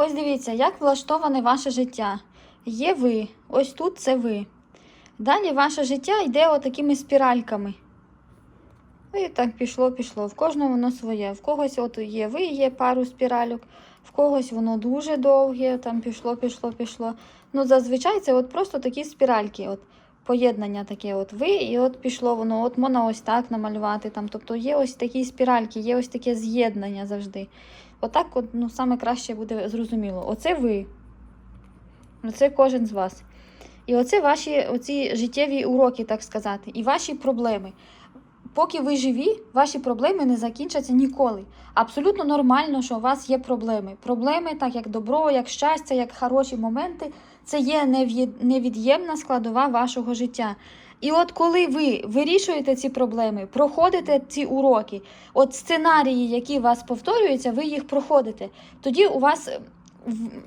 Ось дивіться, як влаштоване ваше життя. Є ви, ось тут це ви. Далі ваше життя йде отакими спіральками. І так пішло, пішло. В кожного воно своє. В когось от є ви, є пару спіральок, в когось воно дуже довге, там пішло, пішло, пішло. Ну, зазвичай це от просто такі спіральки. От поєднання таке, от ви, і от пішло воно, от можна ось так намалювати. Там. Тобто є ось такі спіральки, є ось таке з'єднання завжди. Отак, от, ну, саме краще буде зрозуміло. Оце ви. Оце кожен з вас. І оце ваші оці життєві уроки, так сказати, і ваші проблеми. Поки ви живі, ваші проблеми не закінчаться ніколи. Абсолютно нормально, що у вас є проблеми. Проблеми, так як добро, як щастя, як хороші моменти, це є невід'ємна складова вашого життя. І от коли ви вирішуєте ці проблеми, проходите ці уроки, от сценарії, які у вас повторюються, ви їх проходите. Тоді у вас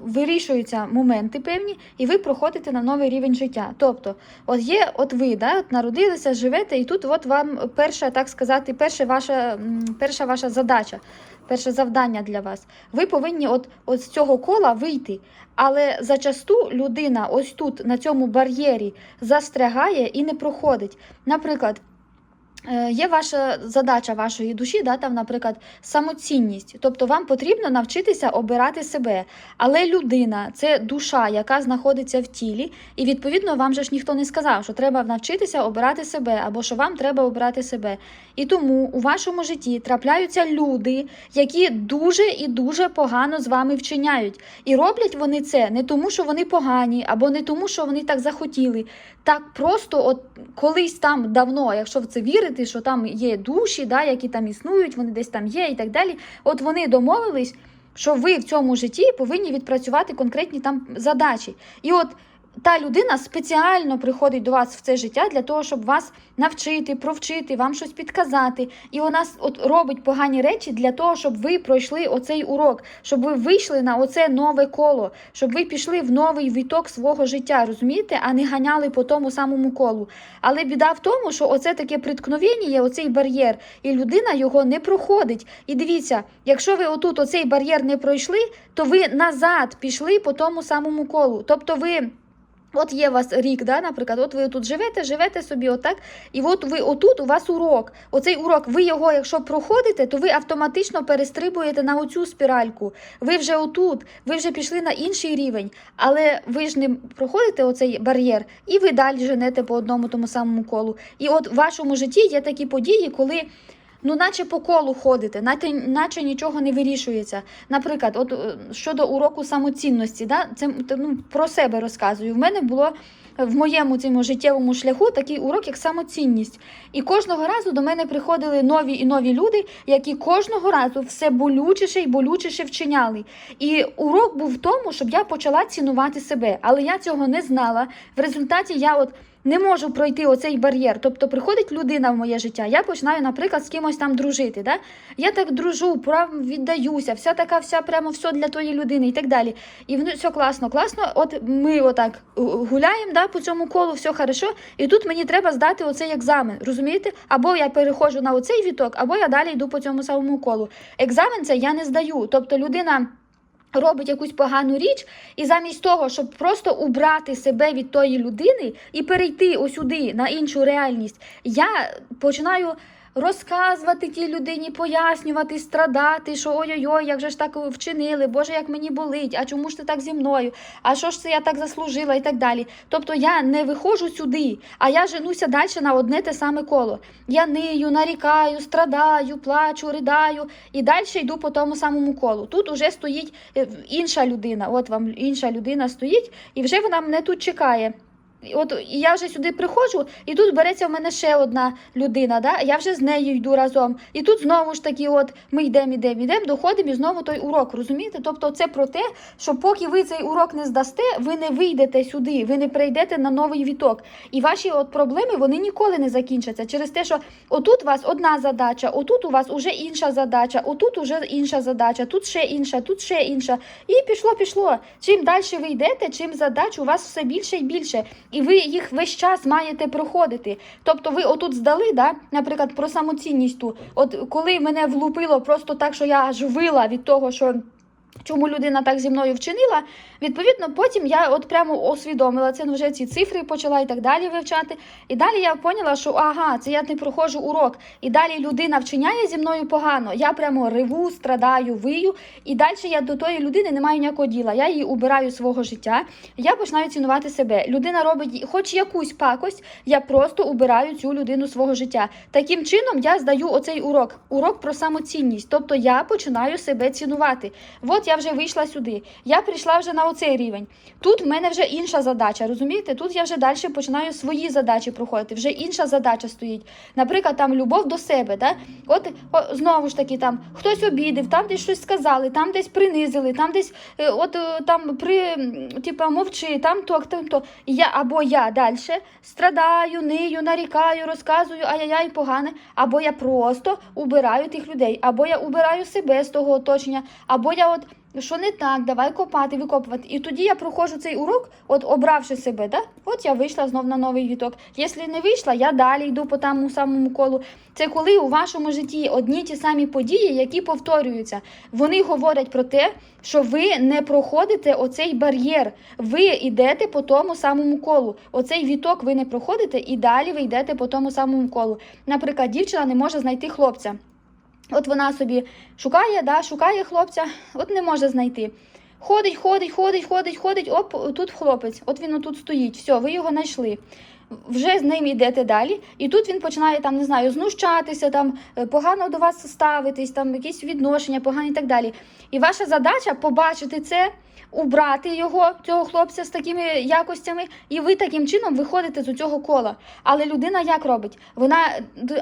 вирішуються моменти певні, і ви проходите на новий рівень життя. Тобто, от є, от ви да, от народилися, живете, і тут от вам перша, так сказати, перша ваша, перша ваша задача, перше завдання для вас. Ви повинні от, от з цього кола вийти. Але зачасту людина ось тут, на цьому бар'єрі, застрягає і не проходить. Наприклад, є ваша задача вашої душі, да, там, наприклад, самоцінність. Тобто вам потрібно навчитися обирати себе. Але людина це душа, яка знаходиться в тілі, і відповідно вам же ж ніхто не сказав, що треба навчитися обирати себе, або що вам треба обирати себе. І тому у вашому житті трапляються люди, які дуже і дуже погано з вами вчиняють. І роблять вони це не тому, що вони погані, або не тому, що вони так захотіли. Так просто, от колись там давно, якщо в це вірити, що там є душі, да, які там існують, вони десь там є і так далі. От вони домовились, що ви в цьому житті повинні відпрацювати конкретні там задачі. І от та людина спеціально приходить до вас в це життя для того, щоб вас навчити, провчити, вам щось підказати. І вона от робить погані речі для того, щоб ви пройшли оцей урок, щоб ви вийшли на оце нове коло, щоб ви пішли в новий віток свого життя, розумієте, а не ганяли по тому самому колу. Але біда в тому, що оце таке приткновення є, оцей бар'єр, і людина його не проходить. І дивіться, якщо ви отут оцей бар'єр не пройшли, то ви назад пішли по тому самому колу. Тобто ви. От є у вас рік, да, наприклад, от ви тут живете, живете собі отак, і от ви отут у вас урок. Оцей урок, ви його, якщо проходите, то ви автоматично перестрибуєте на оцю спіральку. Ви вже отут, ви вже пішли на інший рівень, але ви ж не проходите оцей бар'єр, і ви далі женете по одному тому самому колу. І от в вашому житті є такі події, коли. Ну, наче по колу ходите, наче, наче нічого не вирішується. Наприклад, от е, щодо уроку самоцінності, да, це ну, про себе розказую. В мене було в моєму цьому життєвому шляху такий урок, як самоцінність. І кожного разу до мене приходили нові і нові люди, які кожного разу все болючіше і болючіше вчиняли. І урок був в тому, щоб я почала цінувати себе. Але я цього не знала. В результаті я от. Не можу пройти оцей бар'єр. Тобто приходить людина в моє життя. Я починаю, наприклад, з кимось там дружити. Да? Я так дружу, прям віддаюся, вся така, вся прямо все для тої людини і так далі. І все класно, класно. От ми отак гуляємо да, по цьому колу, все хорошо. І тут мені треба здати оцей екзамен. Розумієте? Або я переходжу на оцей віток, або я далі йду по цьому самому колу. Екзамен це я не здаю. Тобто людина. Робить якусь погану річ, і замість того, щоб просто убрати себе від тої людини і перейти осюди на іншу реальність, я починаю розказувати тій людині, пояснювати, страдати, що ой-ой-ой, як же ж так вчинили, Боже, як мені болить, а чому ж ти так зі мною? А що ж це я так заслужила і так далі. Тобто я не виходжу сюди, а я женуся далі на одне те саме коло. Я нию, нарікаю, страдаю, плачу, ридаю і далі йду по тому самому колу. Тут уже стоїть е, інша людина. От вам інша людина стоїть, і вже вона мене тут чекає. От я вже сюди приходжу, і тут береться в мене ще одна людина. Да? Я вже з нею йду разом. І тут знову ж таки, от ми йдемо, йдемо, йдемо, доходимо і знову той урок. Розумієте? Тобто, це про те, що поки ви цей урок не здасте, ви не вийдете сюди, ви не прийдете на новий віток. І ваші от проблеми вони ніколи не закінчаться через те, що отут у вас одна задача, отут у вас уже інша задача, отут уже інша задача, тут ще інша, тут ще інша. І пішло, пішло. Чим далі ви йдете, чим задач у вас все більше і більше. І ви їх весь час маєте проходити. Тобто ви отут здали, да? наприклад, про самоцінність ту. От коли мене влупило просто так, що я аж вила від того, що. Чому людина так зі мною вчинила. Відповідно, потім я от прямо усвідомила це, ну вже ці цифри почала і так далі вивчати. І далі я поняла, що ага, це я не проходжу урок. І далі людина вчиняє зі мною погано. Я прямо реву, страдаю, вию. І далі я до тої людини не маю ніякого діла. Я її убираю з свого життя. Я починаю цінувати себе. Людина робить хоч якусь пакость, я просто убираю цю людину свого життя. Таким чином я здаю оцей урок, урок про самоцінність. Тобто я починаю себе цінувати. От я вже вийшла сюди. Я прийшла вже на оцей рівень. Тут в мене вже інша задача. Розумієте? Тут я вже далі починаю свої задачі проходити. Вже інша задача стоїть. Наприклад, там любов до себе. Да? От о, знову ж таки, там хтось обідив, там десь щось сказали, там десь принизили, там десь е, от е, там при типа мовчи, там то, там то. Я або я далі страдаю, нию, нарікаю, розказую, ай-яй-яй, погане, або я просто убираю тих людей, або я убираю себе з того оточення, або я от. Що не так, давай копати, викопувати. І тоді я проходжу цей урок, от обравши себе, да? от я вийшла знов на новий віток. Якщо не вийшла, я далі йду по тому самому колу. Це коли у вашому житті одні ті самі події, які повторюються. Вони говорять про те, що ви не проходите оцей бар'єр. Ви йдете по тому самому колу. Оцей віток ви не проходите, і далі ви йдете по тому самому колу. Наприклад, дівчина не може знайти хлопця. От вона собі шукає, да, шукає хлопця, от не може знайти. Ходить, ходить, ходить, ходить, ходить, оп, тут хлопець, от він отут стоїть, все, ви його знайшли. Вже з ним йдете далі, і тут він починає там, не знаю, знущатися, там е, погано до вас ставитись, там якісь відношення, погані і так далі. І ваша задача побачити це, убрати його, цього хлопця з такими якостями, і ви таким чином виходите з цього кола. Але людина як робить? Вона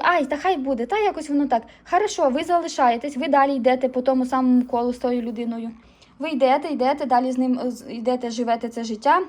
ай, та хай буде, та якось воно так. Хорошо, ви залишаєтесь, ви далі йдете по тому самому колу з тою людиною. Ви йдете, йдете, далі з ним йдете, живете це життя.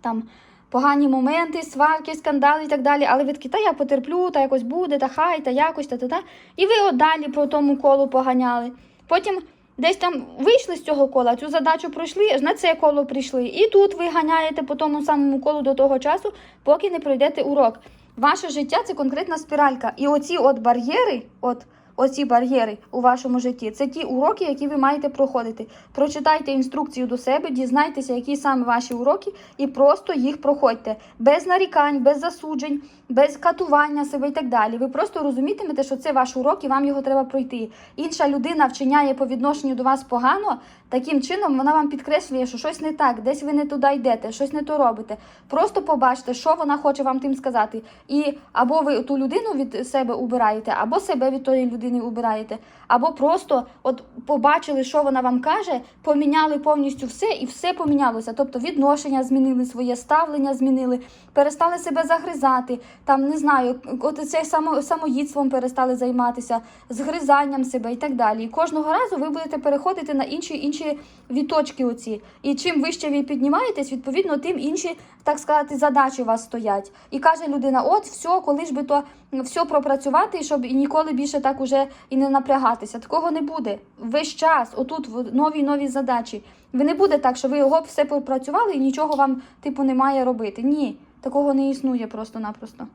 Там погані моменти, сварки, скандали і так далі. Але ви такі, та я потерплю, та якось буде, та хай, та якось, та та та. І ви от далі по тому колу поганяли. Потім десь там вийшли з цього кола, цю задачу пройшли, на це коло прийшли. І тут ви ганяєте по тому самому колу до того часу, поки не пройдете урок. Ваше життя це конкретна спіралька. І оці от бар'єри, от. Оці бар'єри у вашому житті це ті уроки, які ви маєте проходити. Прочитайте інструкцію до себе, дізнайтеся, які саме ваші уроки, і просто їх проходьте без нарікань, без засуджень, без катування себе і так далі. Ви просто розумітимете, що це ваш урок і вам його треба пройти. Інша людина вчиняє по відношенню до вас погано. Таким чином вона вам підкреслює, що щось не так, десь ви не туди йдете, щось не то робите. Просто побачте, що вона хоче вам тим сказати. І або ви ту людину від себе убираєте, або себе від тої людини убираєте, або просто от побачили, що вона вам каже, поміняли повністю все, і все помінялося. Тобто відношення змінили своє ставлення, змінили, перестали себе загризати. Там не знаю, от це само, самоїдством перестали займатися, згризанням себе і так далі. І кожного разу ви будете переходити на інші інші відточки. Оці. І чим вище ви піднімаєтесь, відповідно, тим інші, так сказати, задачі у вас стоять. І каже людина: от все, коли ж би то все пропрацювати, щоб ніколи більше так уже і не напрягатися. Такого не буде. Весь час, отут нові нові задачі. Ви не буде так, що ви його все пропрацювали і нічого вам, типу, немає робити. Ні, такого не існує просто-напросто.